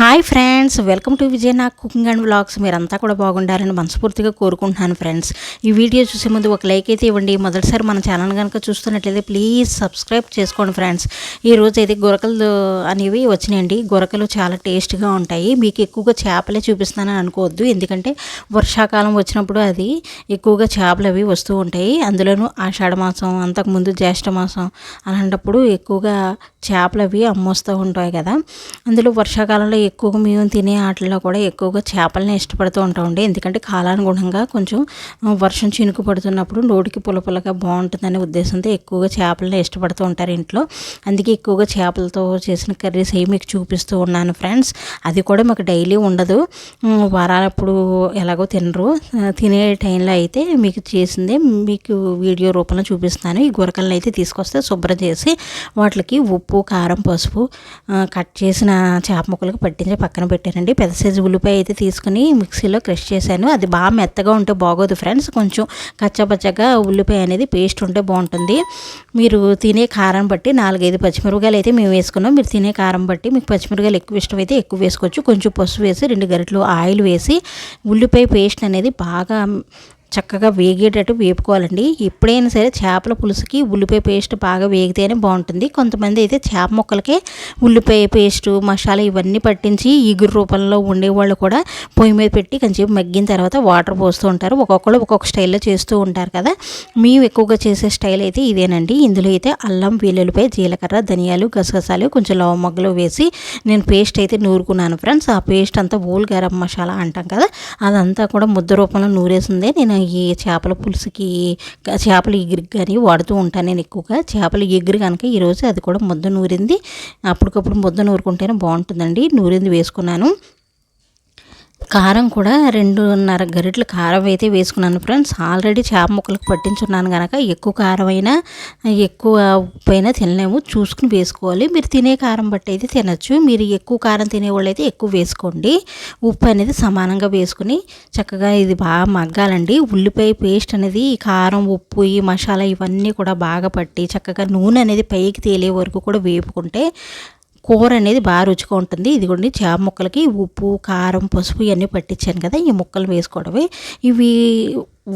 Hi friends welcome to Vijay నా cooking and vlogs. మీరంతా కూడా బాగుండాలని మనస్ఫూర్తిగా కోరుకుంటున్నాను ఫ్రెండ్స్. ఈ వీడియో చూసే ముందు ఒక లైక్ అయితే ఇవ్వండి. మొదటిసారి మన ఛానల్ కనుక చూస్తున్నట్లయితే ప్లీజ్ సబ్స్క్రైబ్ చేసుకోండి ఫ్రెండ్స్. ఈ రోజు అయితే గొరకలు అనేవి వచ్చినాయండి. గొరకలు చాలా టేస్ట్గా ఉంటాయి. మీకు ఎక్కువగా చేపలే చూపిస్తానని అనుకోవద్దు. ఎందుకంటే వర్షాకాలం వచ్చినప్పుడు అది ఎక్కువగా చేపలు అవి వస్తూ ఉంటాయి. అందులోనూ ఆషాఢ మాసం అంతకుముందు జ్యేష్ఠ మాసం అలాంటప్పుడు ఎక్కువగా చేపలు అవి అమ్మొస్తూ ఉంటాయి కదా. అందులో వర్షాకాలంలో ఎక్కువగా మేము తినే ఆటల్లో కూడా ఎక్కువగా చేపలని ఇష్టపడుతూ ఉంటామండి. ఎందుకంటే కాలానుగుణంగా కొంచెం వర్షం చినుకు పడుతున్నప్పుడు నోటికి పులపులగా బాగుంటుందనే ఉద్దేశంతో ఎక్కువగా చేపలని ఇష్టపడుతూ ఉంటారు ఇంట్లో. అందుకే ఎక్కువగా చేపలతో చేసిన కర్రీస్ అవి మీకు చూపిస్తూ ఉన్నాను ఫ్రెండ్స్. అది కూడా మాకు డైలీ ఉండదు. వారాలప్పుడు ఎలాగో తినరు. తినే టైంలో అయితే మీకు చేసిందే మీకు వీడియో రూపంలో చూపిస్తాను ఈ గురకలను అయితే తీసుకొస్తే శుభ్రం చేసి వాటికి ఉప్పు కారం పసుపు కట్ చేసిన చేప ముక్కలకు పట్టించి పక్కన పెట్టానండి పెద్ద సైజు ఉల్లిపాయ అయితే తీసుకుని మిక్సీలో క్రష్ చేశాను. అది బాగా మెత్తగా ఉంటే బాగోదు ఫ్రెండ్స్ కొంచెం కచ్చపచ్చగా ఉల్లిపాయ అనేది పేస్ట్ ఉంటే బాగుంటుంది. మీరు తినే కారం బట్టి నాలుగైదు పచ్చిమిరపకాయలు అయితే మేము వేసుకున్నాం. మీరు తినే కారం బట్టి మీకు పచ్చిమిరపకాయలు ఎక్కువ ఇష్టం అయితే ఎక్కువ వేసుకోవచ్చు. కొంచెం పసుపు వేసి రెండు గరిటలు ఆయిల్ వేసి ఉల్లిపాయ పేస్ట్ అనేది బాగా చక్కగా వేగేటట్టు వేపుకోవాలండి. ఎప్పుడైనా సరే చేపల పులుసుకి ఉల్లిపాయ పేస్ట్ బాగా వేగితేనే బాగుంటుంది. కొంతమంది అయితే చేప ముక్కలకే ఉల్లిపాయ పేస్ట్ మసాలా ఇవన్నీ పట్టించి ఈగురు రూపంలో ఉండేవాళ్ళు కూడా పొయ్యి మీద పెట్టి కొంచెం మగ్గిన తర్వాత వాటర్ పోస్తూ ఉంటారు. ఒక్కొక్కరు ఒక్కొక్క స్టైల్లో చేస్తూ ఉంటారు కదా. మేము ఎక్కువగా చేసే స్టైల్ అయితే ఇదేనండి. ఇందులో అయితే అల్లం వెల్లుల్లిపాయ జీలకర్ర ధనియాలు గసగసాలు కొంచెం లవ మొగ్గలు వేసి నేను పేస్ట్ అయితే నూరుకున్నాను ఫ్రెండ్స్. ఆ పేస్ట్ అంతా ఓల్ గరం మసాలా అంటాం కదా. అదంతా కూడా ముద్ద రూపంలో నూరేసిందే. నేను ఈ చేపల పులుసుకి చేపల ఎగురికి కానీ వాడుతూ ఉంటాను నేను ఎక్కువగా. చేపల ఎగురు కనుక ఈరోజు అది కూడా ముద్ద నూరింది. అప్పటికప్పుడు ముద్ద నూరుకుంటేనే బాగుంటుందండి. నూరింది వేసుకున్నాను. కారం కూడా రెండున్నర గరిటలు కారం అయితే వేసుకున్నాను ఫ్రెండ్స్. ఆల్రెడీ చేప ముక్కలకు పట్టించున్నాను కనుక ఎక్కువ కారం అయినా ఎక్కువ ఉప్పు అయినా తినలేము. చూసుకుని వేసుకోవాలి. మీరు తినే కారం బట్టి అయితే తినచ్చు. మీరు ఎక్కువ కారం తినేవాళ్ళు అయితే ఎక్కువ వేసుకోండి. ఉప్పు అనేది సమానంగా వేసుకుని చక్కగా ఇది బాగా మగ్గాలండి. ఉల్లిపాయ పేస్ట్ అనేది కారం ఉప్పు ఈ మసాలా ఇవన్నీ కూడా బాగా పట్టి చక్కగా నూనె అనేది పైకి తేలే వరకు కూడా వేపుకుంటే కూర అనేది బాగా రుచిగా ఉంటుంది. ఇదిగోండి చేప ముక్కలకి ఉప్పు కారం పసుపు ఇవన్నీ పట్టించాను కదా ఈ ముక్కలు వేసుకోవడమే. ఇవి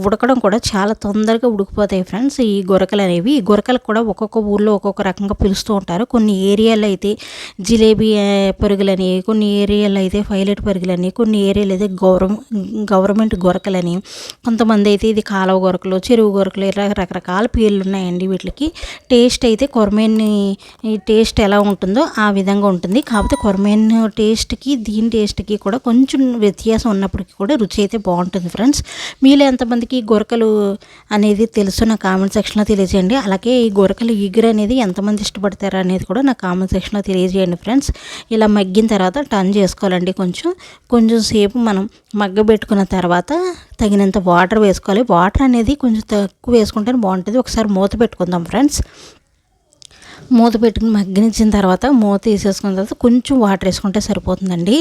ఉడకడం కూడా చాలా తొందరగా ఉడికిపోతాయి ఫ్రెండ్స్. ఈ గొరకలు అనేవి ఈ గొరకలు కూడా ఒక్కొక్క ఊర్లో ఒక్కొక్క రకంగా పిలుస్తూ ఉంటారు. కొన్ని ఏరియాలో అయితే జిలేబీ పరుగులని కొన్ని ఏరియాలో అయితే పైలట్ పరుగులని కొన్ని ఏరియాలో అయితే గౌరవం గవర్నమెంట్ గొరకలని కొంతమంది అయితే ఇది కాలువ గొరకలు చెరువు గొరకలు ఇలా రకరకాల పేర్లు ఉన్నాయండి వీటికి. టేస్ట్ అయితే కొరమేని టేస్ట్ ఎలా ఉంటుందో ఆ విధంగా ఉంటుంది. కాకపోతే కొరమేన్ టేస్ట్కి దీని టేస్ట్కి కూడా కొంచెం వ్యత్యాసం ఉన్నప్పటికీ కూడా రుచి అయితే బాగుంటుంది ఫ్రెండ్స్. మీలో ఎంతమంది ఎంతమందికి గొరకలు అనేది తెలుసు నా కామెంట్ సెక్షన్లో తెలియజేయండి. అలాగే ఈ గొరకలు ఈగురు అనేది ఎంతమంది ఇష్టపడతారు అనేది కూడా నా కామెంట్ సెక్షన్లో తెలియజేయండి ఫ్రెండ్స్. ఇలా మగ్గిన తర్వాత టర్న్ చేసుకోవాలండి కొంచెం. కొంచెం సేపు మనం మగ్గబెట్టుకున్న తర్వాత తగినంత వాటర్ వేసుకోవాలి. వాటర్ అనేది కొంచెం తక్కువ వేసుకుంటేనే బాగుంటుంది. ఒకసారి మూత పెట్టుకుందాం ఫ్రెండ్స్. మూత పెట్టుకుని మగ్గించిన తర్వాత మూత తీసేసుకున్న తర్వాత కొంచెం వాటర్ వేసుకుంటే సరిపోతుందండి.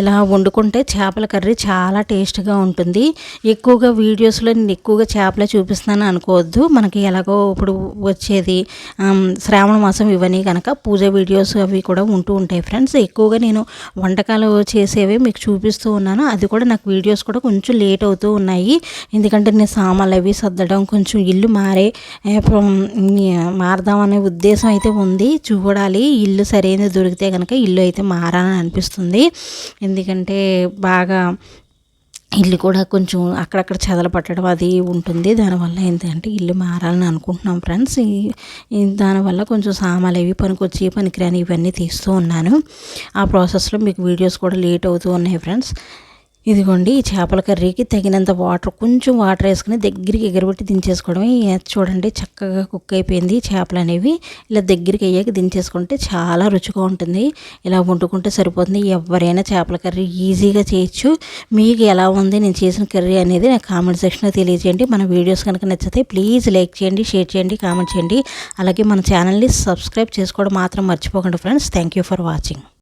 ఇలా వండుకుంటే చేపల కర్రీ చాలా టేస్ట్గా ఉంటుంది. ఎక్కువగా వీడియోస్లో నేను ఎక్కువగా చేపలే చూపిస్తాను అనుకోవద్దు. మనకి ఎలాగో ఇప్పుడు వచ్చేది శ్రావణ మాసం ఇవన్నీ కనుక పూజ వీడియోస్ అవి కూడా ఉంటూ ఉంటాయి ఫ్రెండ్స్. ఎక్కువగా నేను వంటకాలు చేసేవి మీకు చూపిస్తూ ఉన్నాను. అది కూడా నాకు వీడియోస్ కూడా కొంచెం లేట్ అవుతూ ఉన్నాయి. ఎందుకంటే నేను సామాన్లు అవి సర్దడం కొంచెం ఇల్లు మారే మారదామనే ఉద్దేశం అయితే ఉంది చూడాలి. ఇల్లు సరైనది దొరికితే కనుక ఇల్లు అయితే మారాలని అనిపిస్తుంది. ఎందుకంటే బాగా ఇల్లు కూడా కొంచెం అక్కడక్కడ చెదలు పట్టడం అది ఉంటుంది. దానివల్ల ఏంటంటే ఇల్లు మారాలని అనుకుంటున్నాం ఫ్రెండ్స్. దానివల్ల కొంచెం సామాన్లు అవి పనికొచ్చి పనికిరాని ఇవన్నీ తీస్తూ ఉన్నాను. ఆ ప్రాసెస్లో మీకు వీడియోస్ కూడా లేట్ అవుతూ ఉన్నాయి ఫ్రెండ్స్. ఇదిగోండి ఈ చేపల కర్రీకి తగినంత వాటర్ కొంచెం వాటర్ వేసుకుని దగ్గరికి ఎగరబెట్టి దించేసుకోవడమే చూడండి చక్కగా కుక్ అయిపోయింది చేపలు అనేవి ఇలా దగ్గరికి అయ్యాక దించేసుకుంటే చాలా రుచిగా ఉంటుంది. ఇలా వండుకుంటే సరిపోతుంది. ఎవరైనా చేపల కర్రీ ఈజీగా చేయొచ్చు. మీకు ఎలా ఉంది నేను చేసిన కర్రీ అనేది నాకు కామెంట్ సెక్షన్లో తెలియజేయండి. మన వీడియోస్ కనుక నచ్చితే ప్లీజ్ లైక్ చేయండి షేర్ చేయండి కామెంట్ చేయండి. అలాగే మన ఛానల్ని సబ్స్క్రైబ్ చేసుకోవడం మాత్రం మర్చిపోకండి friends. Thank you for watching.